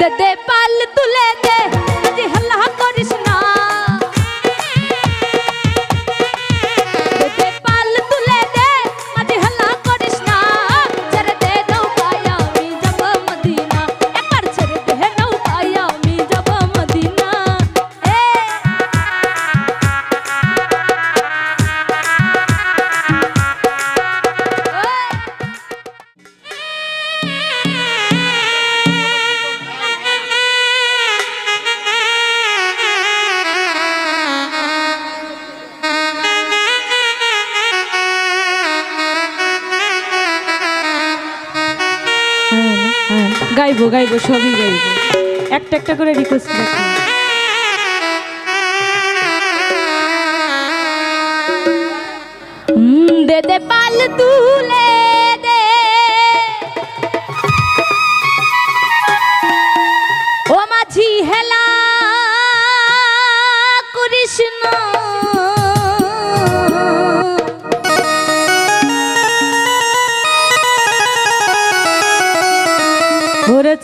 the day. হ্যাঁ, গাইবো গাইবো সবই গাইবো। একটা একটা করে রিকোয়েস্ট রাখব দে পাল তুলে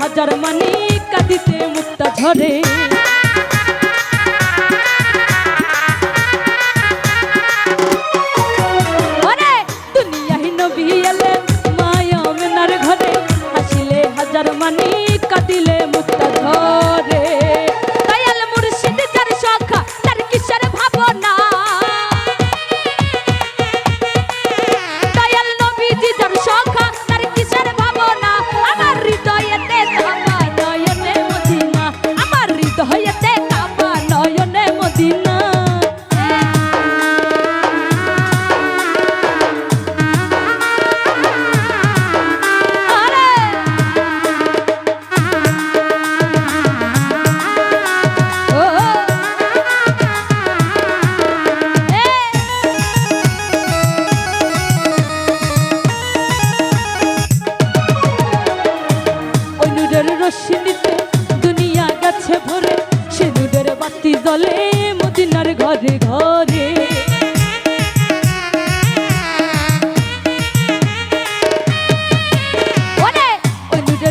হাজার মানে কাঁদিতে মুক্তা ঝরে।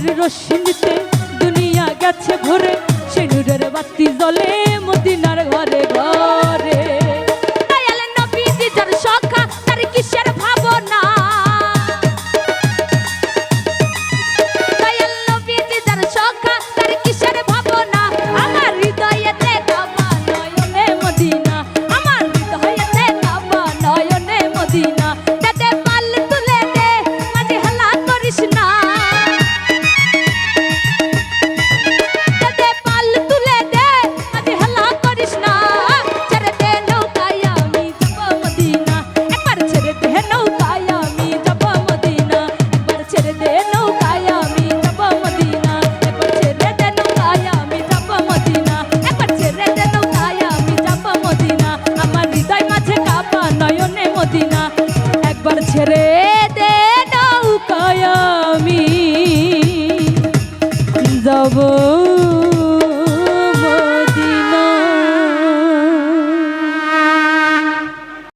নূরের রশ্মিতে দুনিয়া গেছে ভরে। সেই নূরের বাতি জলে মদিনার